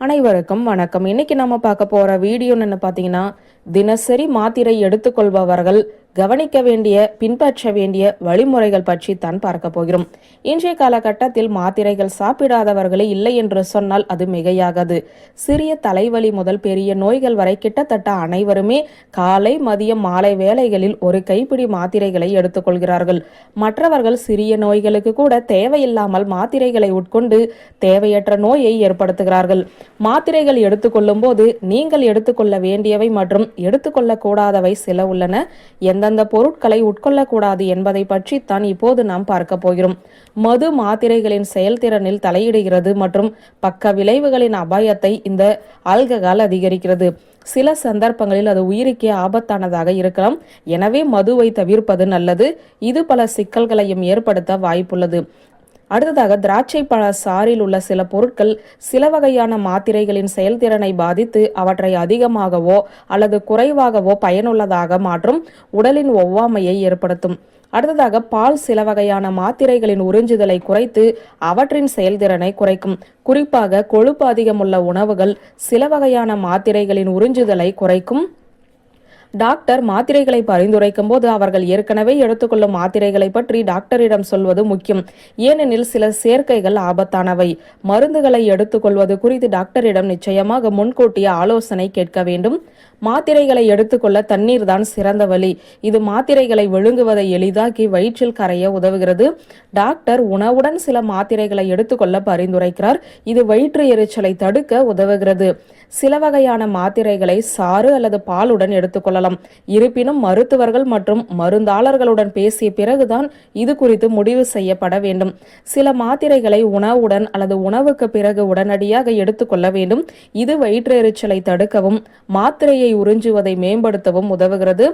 அனைவருக்கும் வணக்கம். இன்னைக்கு நம்ம பார்க்க போகிற வீடியோன்னு என்ன பார்த்தீங்கன்னா தினசரி மாத்திரை எடுத்துக்கொள்பவர்கள் கவனிக்க வேண்டிய பின்பற்ற வேண்டிய வழிமுறைகள் பற்றி தான் பார்க்க போகிறோம். இன்றைய காலகட்டத்தில் மாத்திரைகள் சாப்பிடாதவர்களே இல்லை என்று சொன்னால் அது மிகையாகாது. சிறிய தலைவலி முதல் பெரிய நோய்கள் வரை கிட்டத்தட்ட அனைவருமே காலை மதியம் மாலை வேளைகளில் ஒரு கைப்பிடி மாத்திரைகளை எடுத்துக்கொள்கிறார்கள் மற்றவர்கள் சிறிய நோய்களுக்கு கூட தேவையில்லாமல் மாத்திரைகளை உட்கொண்டு தேவையற்ற நோயை ஏற்படுத்துகிறார்கள். மாத்திரைகள் எடுத்துக்கொள்ளும் போது நீங்கள் எடுத்துக்கொள்ள வேண்டியவை மற்றும் எடுத்துக்கொள்ளக்கூடாதவை சில உள்ளன. எந்தெந்த பொருட்களை உட்கொள்ளக்கூடாது என்பதை பற்றி தான் இப்போது நாம் பார்க்க போகிறோம். மது மாத்திரைகளின் செயல்திறனில் தலையிடுகிறது மற்றும் பக்க விளைவுகளின் அபாயத்தை இந்த ஆல்கஹால் அதிகரிக்கிறது. சில சந்தர்ப்பங்களில் அது உயிருக்கே ஆபத்தானதாக இருக்கலாம். எனவே மதுவை தவிர்ப்பது நல்லது. இது பல சிக்கல்களையும் ஏற்படுத்த வாய்ப்புள்ளது. அடுத்ததாக திராட்சை பழ சாறில் உள்ள சில பொருட்கள் சில வகையான மாத்திரைகளின் செயல்திறனை பாதித்து அவற்றை அதிகமாகவோ அல்லது குறைவாகவோ பயனுள்ளதாக மாற்றும் உடலின் ஒவ்வாமையை ஏற்படுத்தும். அடுத்ததாக பால் சில வகையான மாத்திரைகளின் உறிஞ்சுதலை குறைத்து அவற்றின் செயல்திறனை குறைக்கும். குறிப்பாக கொழுப்பு அதிகமுள்ள உணவுகள் சில வகையான மாத்திரைகளின் உறிஞ்சுதலை குறைக்கும். டாக்டர் மாத்திரைகளை பரிந்துரைக்கும் போது அவர்கள் ஏற்கனவே எடுத்துக்கொள்ளும் மாத்திரைகளை பற்றி டாக்டரிடம் சொல்வது முக்கியம். ஏனெனில் சில சேர்க்கைகள் ஆபத்தானவை. மருந்துகளை எடுத்துக்கொள்வது குறித்து டாக்டரிடம் நிச்சயமாக முன்கூட்டிய ஆலோசனை கேட்க வேண்டும். மாத்திரைகளை எடுத்துக்கொள்ள தண்ணீர் தான் சிறந்த வழி. இது மாத்திரைகளை விழுங்குவதை எளிதாக்கி வயிற்றில் கரைய உதவுகிறது. டாக்டர் உணவுடன் சில மாத்திரைகளை எடுத்துக்கொள்ள பரிந்துரைக்கிறார். இது வயிற்று எரிச்சலை தடுக்க உதவுகிறது. சில வகையான மாத்திரைகளை சாறு அல்லது பாலுடன் சொல்லலாம் இருப்பினும் மருத்துவர்கள் மற்றும் மருந்தாளர்களுடன் பேசிய பிறகுதான் இது குறித்து முடிவு செய்யப்பட வேண்டும். சில மாத்திரைகளை உணவுடன் அல்லது உணவுக்கு பிறகு உடனடியாக எடுத்துக்கொள்ள வேண்டும். இது வயிற்றெரிச்சலை தடுக்கவும் மாத்திரையை உறிஞ்சுவதை மேம்படுத்தவும் உதவுகிறது.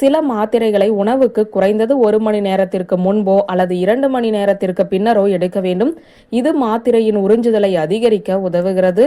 சில மாத்திரைகளை உணவுக்கு குறைந்தது ஒரு மணி நேரத்திற்கு முன்போ அல்லது இரண்டு மணி நேரத்திற்கு பின்னரோ எடுக்க வேண்டும். இது மாத்திரையின் உறிஞ்சுதலை அதிகரிக்க உதவுகிறது.